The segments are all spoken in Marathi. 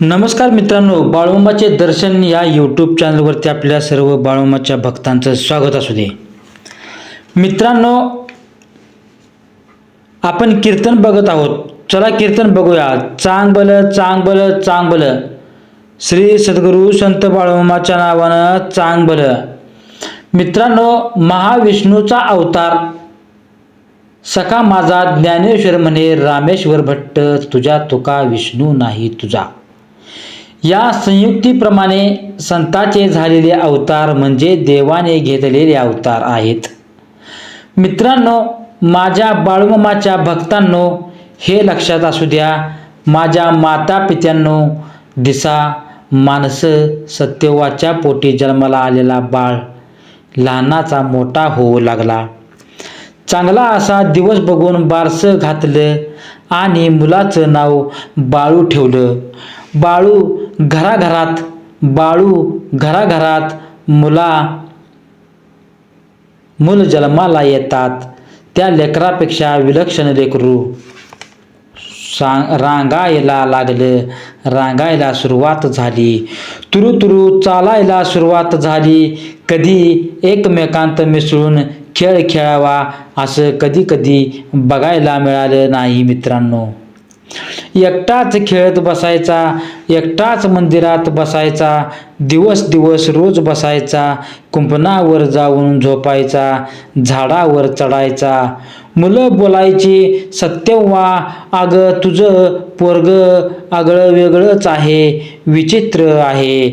नमस्कार मित्रांनो बाळूमाचे दर्शन या यूट्यूब चॅनलवरती आपल्या सर्व बाळूमाच्या भक्तांचं स्वागत असू दे. मित्रांनो आपण कीर्तन बघत आहोत. चला कीर्तन बघूया. चांगबल चांगबल चांगबल श्री सद्गुरू संत बाळूमाच्या नावानं चांगबल मित्रांनो महाविष्णूचा अवतार. सखा माझा ज्ञानेश्वर म्हणे रामेश्वर भट्ट तुझ्या तुका विष्णू नाही तुझा. या संयुक्तीप्रमाणे संताचे झालेले अवतार म्हणजे देवाने घेतलेले अवतार आहेत. मित्रांनो माझ्या बाळूमामाच्या भक्तांनो हे लक्षात असू द्या माझ्या माता पित्यांनो दिसा माणसं सत्यवाच्या पोटी जन्माला आलेला बाळ लहानाचा मोठा होऊ लागला. चांगला असा दिवस बघून बारसं घातलं आणि मुलाचं नाव बाळू ठेवलं. बाळू घराघरात बाळू घराघरात मुला मूल जन्माला येतात. त्या लेकरापेक्षा विलक्षण लेकरू सांग रांगायला लागलं. रांगायला सुरुवात झाली. तुरु तुरु चालायला सुरुवात झाली. कधी एकमेकांत मिसळून खेळ खेळावा असं कधी कधी बघायला मिळालं नाही मित्रांनो. एकटाच खेळत बसायचा एकटाच मंदिरात बसायचा दिवस दिवस रोज बसायचा कुंपणावर जाऊन झोपायचा झाडावर चढायचा मुलं बोलायची सत्यव्वा अगं तुझं पोरग आगळं वेगळंच आहे विचित्र आहे.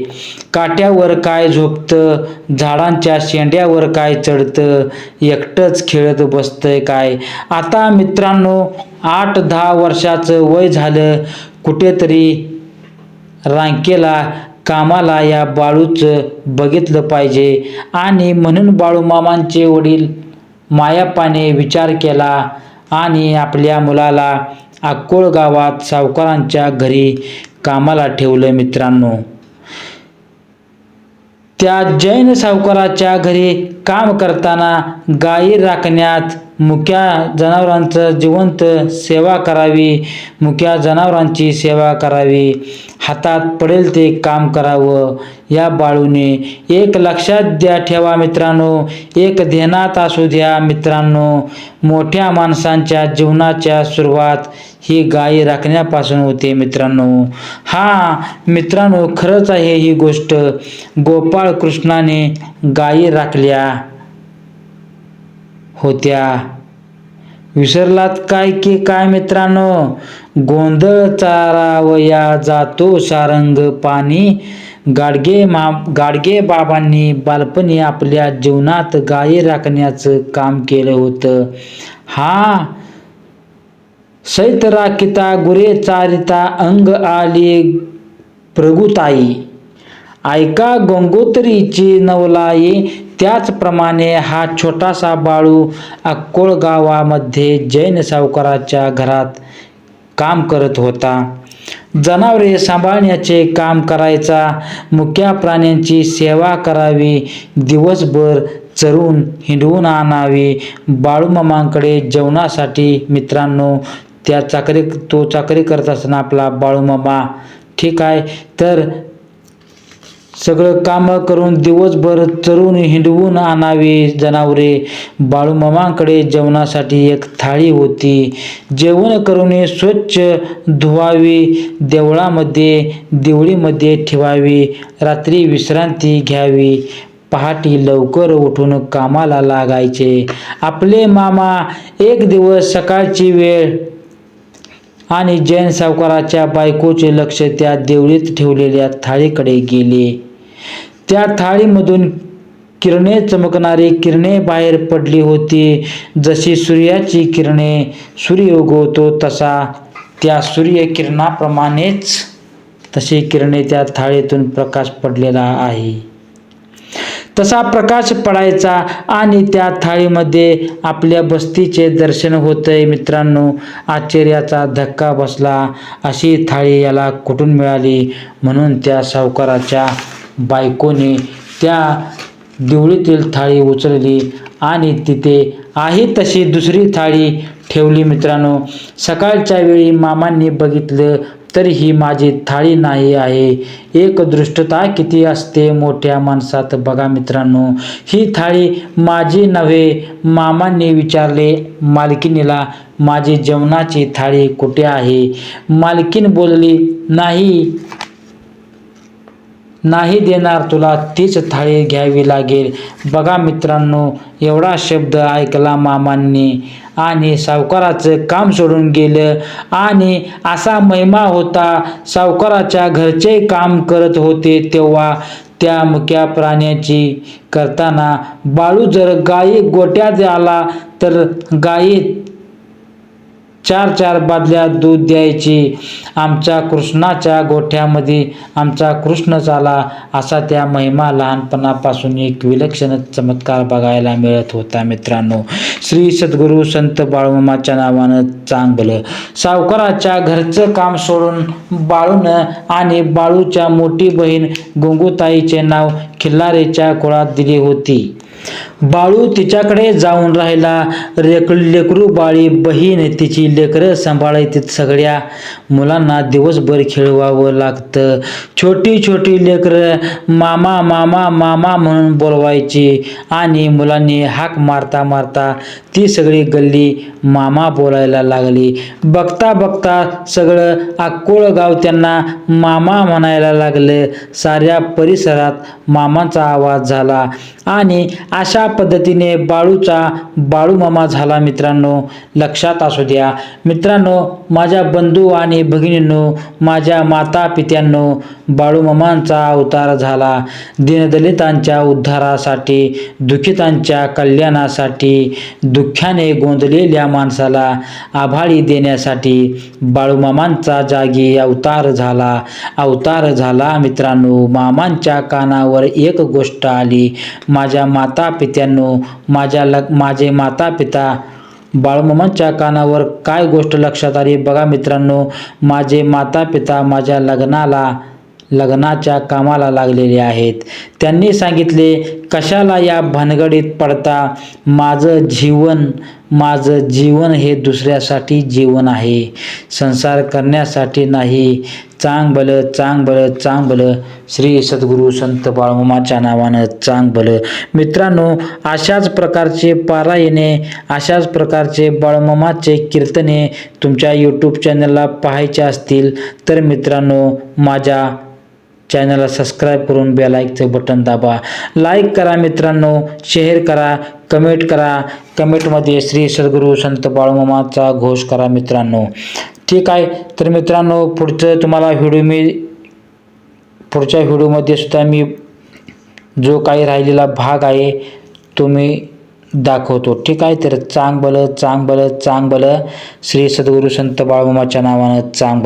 काट्यावर काय झोपतं झाडांच्या शेंड्यावर काय चढतं एकटंच खेळत बसतंय काय? आता मित्रांनो आठ दहा वर्षाचं वय झालं कुठेतरी रांकेला कामाला या बाळूचं बघितलं पाहिजे. आणि म्हणून बाळूमामांचे वडील मायापाने विचार केला आणि आपल्या मुलाला अक्कोळ गावात सावकारांच्या घरी कामाला ठेवलं मित्रांनो. त्या जैन सावकाराच्या घरी काम करताना गायी राखण्यात मुक्या जनावरांचं जिवंत सेवा करावी मुक्या जनावरांची सेवा करावी. हातात पडेल ते काम करावं. या बाळूने एक लक्षात द्या ठेवा मित्रांनो एक ध्यानात असू द्या मित्रांनो. मोठ्या माणसांच्या जीवनाच्या सुरुवात ही गायी राखण्यापासून होते मित्रांनो. हा मित्रांनो खरंच आहे ही गोष्ट. गोपाळ कृष्णाने गायी राखल्या होत्या. विसरलात काय की काय मित्रांनो? गोंधळ चारावया जातो सारंग पाणी. गाडगे मा गाडगे बाबांनी बालपणी आपल्या जीवनात गायी राखण्याचं काम केलं होतं. हा सैत राखिता गुरे चारिता अंग आली प्रगुताई ऐका गंगोत्रीची नवलाई. त्याचप्रमाणे हा छोटासा बाळू अक्कोळ गावामध्ये जैन सावकाराच्या घरात काम करत होता. जनावरे सांभाळण्याचे काम करायचा मुक्या प्राण्यांची सेवा करावी दिवसभर चरून हिंडवून आणावी बाळूमामांकडे जेवणासाठी मित्रांनो त्या चाकरी तो चाकरी करत असताना आपला बाळूमामा ठीक आहे तर सगळं कामं करून दिवसभर चरून हिंडवून आणावी जनावरे. बाळूमामांकडे जेवणासाठी एक थाळी होती. जेवण करून स्वच्छ धुवावी देवळामध्ये देवळीमध्ये ठेवावी रात्री विश्रांती घ्यावी. पहाटे लवकर उठून कामाला लागायचे. आपले मामा एक दिवस सकाळची वेळ आणि जैन सावकाराच्या बायकोचे लक्ष त्या देवळीत ठेवलेल्या थाळीकडे गेले. त्या थाळीमधून किरणे चमकणारी किरणे बाहेर पडली होती. जशी सूर्याची किरणे सूर्य उगवतो तसा त्या सूर्यकिरणाप्रमाणेच तसे तशी किरणे त्या थाळीतून प्रकाश पडलेला आहे. तसा प्रकाश पडायचा आणि त्या थाळीमध्ये आपल्या बस्तीचे दर्शन होतंय मित्रांनो. आश्चर्याचा धक्का बसला. अशी थाळी याला कुठून मिळाली? म्हणून त्या सावकाराच्या बायकोने त्या देवळीतील थाळी उचलली आणि तिथे आहे तशी दुसरी थाळी ठेवली मित्रांनो. सकाळच्या वेळी मामांनी बघितलं तर ही माझी थाळी नाही आहे. एक दृष्टता किती असते मोठ्या माणसात बघा मित्रांनो. ही थाळी माझी नव्हे मामांनी विचारले मालकिनीला माझी जेवणाची थाळी कुठे आहे? मालकीन बोलली नाही नाही देणार तुला तीच थाळी घ्यावी लागेल. बघा मित्रांनो एवढा शब्द ऐकला मामांनी. आणि सावकाराचं काम सोडून गेलं. आणि असा महिमा होता सावकाराच्या घरचे काम करत होते तेव्हा. त्या मुक्या प्राण्याची करताना बाळू जर गायी गोट्यात आला तर गायी चार चार बादल्या दूध द्यायची. आमच्या कृष्णाच्या गोठ्यामध्ये आमचा कृष्ण झाला असा त्या महिमा लहानपणापासून एक विलक्षण चमत्कार बघायला मिळत होता मित्रांनो. श्री सद्गुरू संत बाळूमामाच्या नावानं चांगलं. सावकाराच्या घरचं काम सोडून बाळूनं आणि बाळूच्या मोठी बहीण गुंगूताईचे नाव खिल्लारेच्या कुळात दिली होती. बाळू तिच्याकडे जाऊन राहिला. रेक लेकरू बाळी बहीण तिची लेकरं सांभाळायची सगळ्या. मुलांना दिवसभर खेळवावं लागतं. छोटी छोटी लेकरं मामा मामा मामा म्हणून बोलवायची आणि मुलांनी हाक मारता मारता ती सगळी गल्ली मामा बोलायला लागली. बघता बघता सगळं अक्कोळ गाव त्यांना मामा म्हणायला लागलं. साऱ्या परिसरात मामाचा आवाज झाला आणि अशा पद्धतीने बाळूचा बाळूमामा झाला मित्रांनो. लक्षात असू द्या. मित्रांनो माझ्या बंधू आणि भगिनींनो माझ्या माता पित्यांनो बाळूमामांचा अवतार झाला. दीनदलितांच्या उद्धारासाठी दुखितांच्या कल्याणासाठी दुःख्याने गोंधलेल्या माणसाला आभाळी देण्यासाठी बाळूमामांचा जागी अवतार झाला. अवतार झाला मित्रांनो. मामांच्या कानावर एक गोष्ट आली. माझ्या माता पित्यांनो माझ्या लग माझे माता पिता बाळूमामांच्या कानावर काय गोष्ट लक्षात आली बघा मित्रांनो माझे माता पिता माझ्या लग्नाला लग्नाच्या कामाला लागलेले आहेत. त्यांनी सांगितले कशाला या भानगडीत पडता? माझं जीवन माझं जीवन हे दुसऱ्यासाठी जीवन आहे. संसार करण्यासाठी नाही. चांग भलं चांग भलं चांग श्री सद्गुरू संत बाळमामाच्या नावानं चांग मित्रांनो अशाच प्रकारचे पारायणे अशाच प्रकारचे बाळमामाचे कीर्तने तुमच्या यूट्यूब चॅनलला पाहायचे असतील. तर मित्रांनो माझ्या चॅनलला सबस्क्राईब करून बेलाईकचं बटन दाबा. लाईक करा मित्रांनो शेअर करा कमेंट करा. कमेंटमध्ये श्री सद्गुरू संत बाळूमामाचा घोष करा मित्रांनो. ठीक आहे तर मित्रांनो पुढचं तुम्हाला व्हिडिओ मी पुढच्या व्हिडिओमध्ये सुद्धा मी जो काही राहिलेला भाग आहे तो मी दाखवतो. ठीक आहे तर चांग भलं चांगबलं. चांग श्री सद्गुरू संत बाळूमामाच्या नावानं चांग